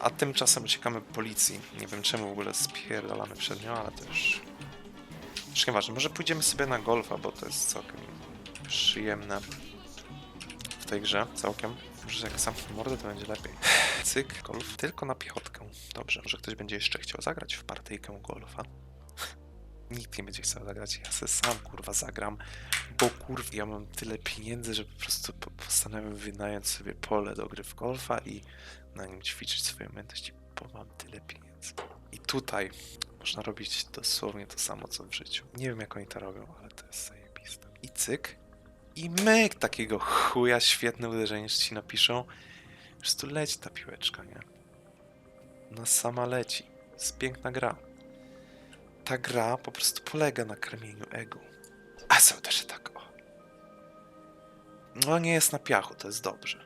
A tymczasem uciekamy policji. Nie wiem czemu w ogóle spierdalamy przed nią, ale to już... Nieważne, może pójdziemy sobie na golfa, bo to jest całkiem przyjemne w tej grze, całkiem. Może jak zamknę mordę, to będzie lepiej. Cyk, golf, tylko na piechotkę. Dobrze, może ktoś będzie jeszcze chciał zagrać w partyjkę golfa. Nikt nie będzie chciał zagrać, ja se sam kurwa zagram, bo kurwa ja mam tyle pieniędzy, że po prostu po- postanowiłem wynająć sobie pole do gry w golfa i na nim ćwiczyć swoją umiejętności, bo mam tyle pieniędzy. I tutaj można robić dosłownie to samo co w życiu. Nie wiem jak oni to robią, ale to jest zajebiste. I cyk, i myk takiego chuja, świetne uderzenie, że ci napiszą, że tu leci ta piłeczka, nie? Ona sama leci. Jest piękna gra. Ta gra po prostu polega na karmieniu ego. A są też tak, o. No nie jest na piachu, to jest dobrze.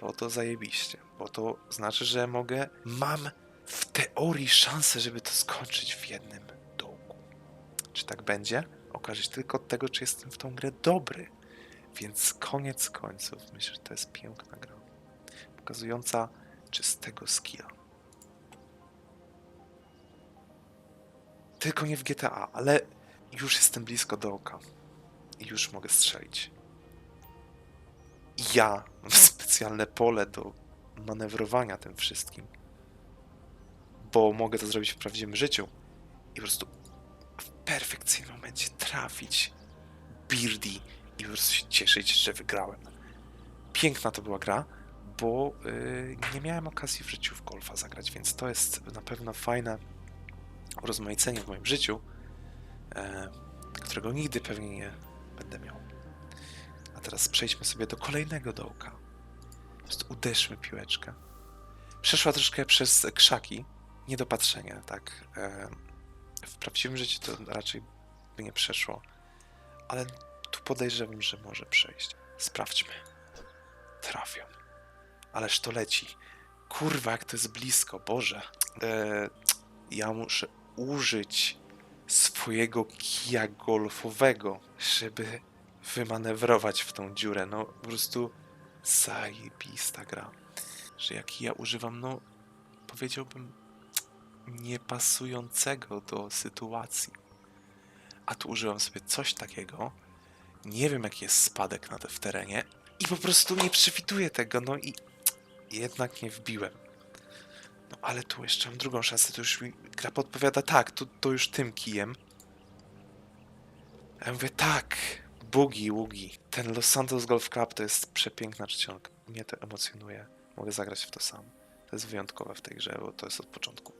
Bo to zajebiście. Bo to znaczy, że mogę, mam w teorii szansę, żeby to skończyć w jednym dołku. Czy tak będzie? Okaże się tylko od tego, czy jestem w tą grę dobry. Więc koniec końców myślę, że to jest piękna gra. Pokazująca czystego skilla. Tylko nie w GTA, ale już jestem blisko dołka. I już mogę strzelić. Ja mam specjalne pole do manewrowania tym wszystkim. Bo mogę to zrobić w prawdziwym życiu. I po prostu w perfekcyjnym momencie trafić Beardy i po prostu się cieszyć, że wygrałem. Piękna to była gra, bo yy, nie miałem okazji w życiu w golfa zagrać, więc to jest na pewno fajne urozmaicenie w moim życiu, e, którego nigdy pewnie nie będę miał. A teraz przejdźmy sobie do kolejnego dołka. Po prostu uderzmy piłeczkę. Przeszła troszkę przez krzaki, niedopatrzenia, tak. E, w prawdziwym życiu to raczej by nie przeszło, ale tu podejrzewam, że może przejść. Sprawdźmy. Trafiam. Ależ to leci. Kurwa, jak to jest blisko, Boże. E, ja muszę użyć swojego kija golfowego, żeby wymanewrować w tą dziurę. No, po prostu zajebista gra. Że jak ja używam, no, powiedziałbym, niepasującego do sytuacji. A tu użyłam sobie coś takiego, nie wiem jaki jest spadek na te w terenie i po prostu nie przewiduję tego, no i jednak nie wbiłem. No ale tu jeszcze mam drugą szansę, to już mi gra podpowiada tak, to, to już tym kijem. A ja mówię tak, bugi, ługi. Ten Los Santos Golf Club to jest przepiękna czcionka. Mnie to emocjonuje. Mogę zagrać w to sam. To jest wyjątkowe w tej grze, bo to jest od początku.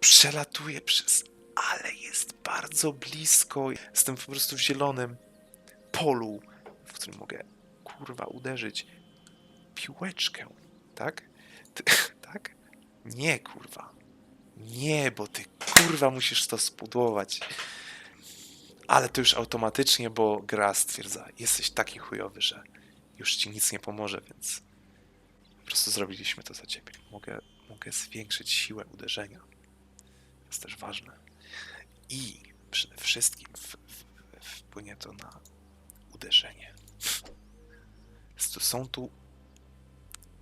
Przelatuję przez... Ale jest bardzo blisko. Jestem po prostu w zielonym polu, w którym mogę, kurwa, uderzyć piłeczkę. Tak? Ty? Nie, kurwa. Nie, bo ty, kurwa, musisz to spudłować. Ale to już automatycznie, bo gra stwierdza, jesteś taki chujowy, że już ci nic nie pomoże, więc po prostu zrobiliśmy to za ciebie. Mogę, mogę zwiększyć siłę uderzenia. To jest też ważne. I przede wszystkim w, w, wpłynie to na uderzenie. Są tu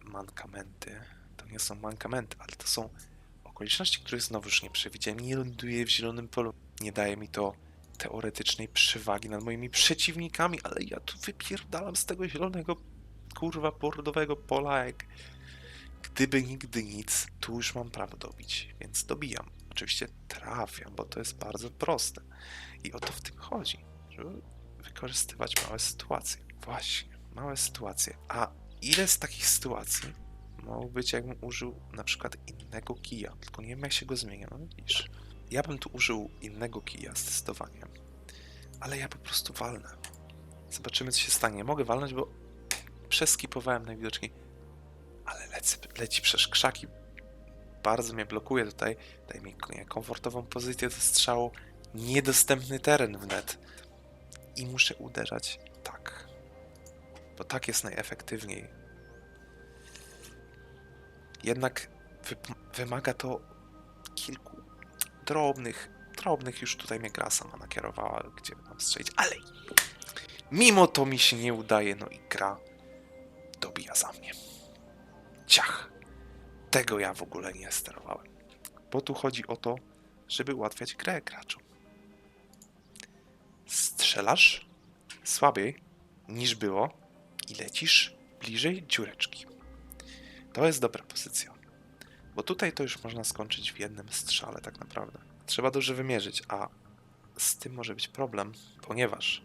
mankamenty. To nie są mankamenty, ale to są okoliczności, których znowu już nie przewidziałem. Nie ląduję w zielonym polu. Nie daje mi to teoretycznej przewagi nad moimi przeciwnikami, ale ja tu wypierdalam z tego zielonego, kurwa, bordowego pola, jak gdyby nigdy nic, tu już mam prawo dobić, więc dobijam. Oczywiście trafiam, bo to jest bardzo proste. I o to w tym chodzi, żeby wykorzystywać małe sytuacje. Właśnie, małe sytuacje. A ile z takich sytuacji mogło być, jakbym użył na przykład innego kija? Tylko nie wiem, jak się go zmienia. No widzisz. Ja bym tu użył innego kija zdecydowanie. Ale ja po prostu walnę. Zobaczymy, co się stanie. Mogę walnąć, bo przeskipowałem najwidoczniej. Ale lecę, leci przez krzaki. Bardzo mnie blokuje tutaj. Daje mi komfortową pozycję do strzału. Niedostępny teren wnet. I muszę uderzać tak. Bo tak jest najefektywniej. Jednak wy wymaga to kilku drobnych, drobnych już tutaj mnie gra sama nakierowała, gdzie mam strzelić, ale mimo to mi się nie udaje, no i gra dobija za mnie. Ciach. Tego ja w ogóle nie sterowałem. Bo tu chodzi o to, żeby ułatwiać grę graczom. Strzelasz słabiej niż było i lecisz bliżej dziureczki. To jest dobra pozycja. Bo tutaj to już można skończyć w jednym strzale tak naprawdę. Trzeba dobrze wymierzyć, a z tym może być problem, ponieważ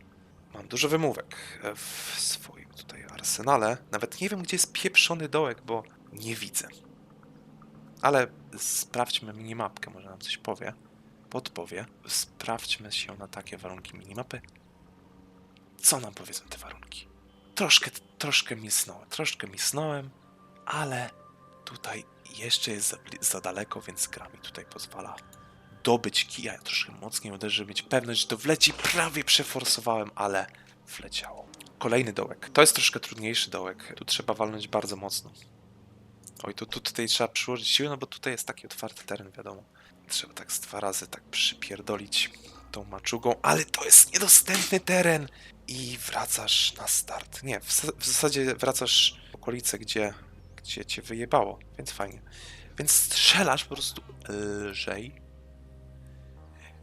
mam dużo wymówek w swoim tutaj arsenale. Nawet nie wiem, gdzie jest pieprzony dołek, bo nie widzę. Ale sprawdźmy minimapkę, może nam coś powie. Podpowie. Sprawdźmy się na takie warunki minimapy. Co nam powiedzą te warunki? Troszkę, troszkę misnąłem, troszkę misnąłem, ale tutaj jeszcze jest za, za daleko, więc gra mi tutaj pozwala dobyć kija. Ja troszkę mocniej uderzę, mieć pewność, że to wleci. Prawie przeforsowałem, ale wleciało. Kolejny dołek. To jest troszkę trudniejszy dołek. Tu trzeba walnąć bardzo mocno. Oj, tu, tu tutaj trzeba przyłożyć siłę, no bo tutaj jest taki otwarty teren, wiadomo. Trzeba tak z dwa razy tak przypierdolić tą maczugą, ale to jest niedostępny teren! I wracasz na start. Nie, w, w zasadzie wracasz w okolice, gdzie, gdzie cię wyjebało, więc fajnie. Więc strzelasz po prostu lżej.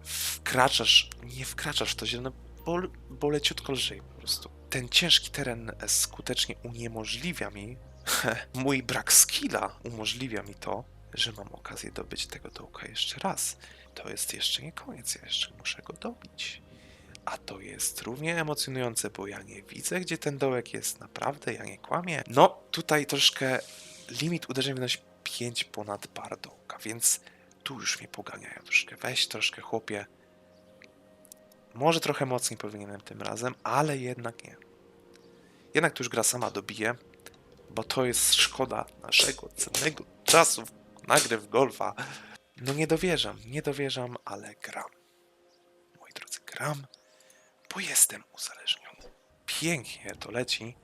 Wkraczasz, nie wkraczasz w to zielone, bo, bo leciutko lżej po prostu. Ten ciężki teren skutecznie uniemożliwia mi, mój brak skilla umożliwia mi to, że mam okazję dobyć tego dołka jeszcze raz. To jest jeszcze nie koniec, ja jeszcze muszę go dobić. A to jest równie emocjonujące, bo ja nie widzę, gdzie ten dołek jest, naprawdę, ja nie kłamię. No, tutaj troszkę limit uderzeń wynosi 5 ponad bar dołka, więc tu już mnie poganiają troszkę. Weź troszkę, chłopie. Może trochę mocniej powinienem tym razem, ale jednak nie. Jednak tu już gra sama dobije, bo to jest szkoda naszego cennego czasu na grę w golfa. No nie dowierzam, nie dowierzam, ale gram. Moi drodzy, gram, bo jestem uzależniony. Pięknie to leci.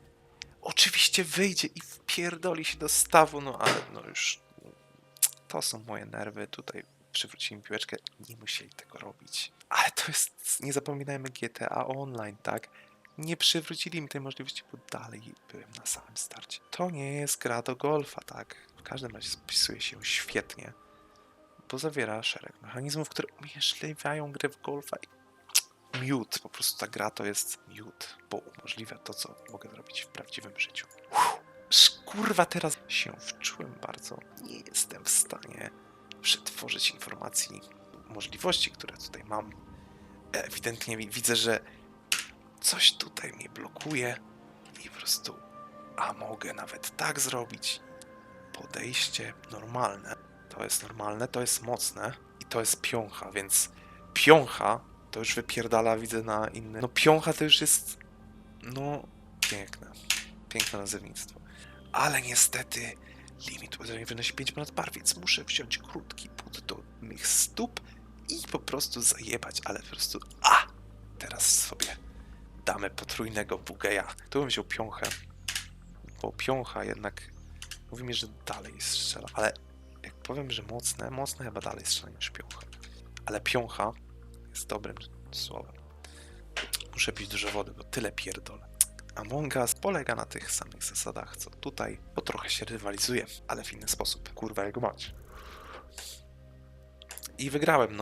Oczywiście wyjdzie i wpierdoli się do stawu, no ale no już to są moje nerwy. Tutaj przywrócili mi piłeczkę, nie musieli tego robić. Ale to jest, nie zapominajmy GTA Online, tak? Nie przywrócili mi tej możliwości, bo dalej byłem na samym starcie. To nie jest gra do golfa, tak? W każdym razie spisuje się świetnie, bo zawiera szereg mechanizmów, które umożliwiają grę w golfa i miód, po prostu ta gra to jest miód, bo umożliwia to, co mogę zrobić w prawdziwym życiu. Uff, kurwa, teraz się wczułem bardzo. Nie jestem w stanie przetworzyć informacji, możliwości, które tutaj mam. Ewidentnie wi- widzę, że coś tutaj mnie blokuje i po prostu, a mogę nawet tak zrobić. Podejście normalne, to jest normalne, to jest mocne i to jest piącha, więc piącha to już wypierdala, widzę na inny. No piącha to już jest, no piękne, piękne nazewnictwo. Ale niestety limit uderzeń wynosi 5 ponad par, więc muszę wziąć krótki but do mych stóp i po prostu zajebać, ale po prostu a! Teraz sobie damy potrójnego bugeja. Tu bym wziął piąchę, bo piącha jednak mówi mi, że dalej strzela, ale jak powiem, że mocne, mocne chyba dalej strzela niż piącha. Ale piącha jest dobrym słowem. Muszę pić dużo wody, bo tyle pierdolę. Among Us polega na tych samych zasadach, co tutaj, bo trochę się rywalizuje, ale w inny sposób. Kurwa, jego mać. I wygrałem, no.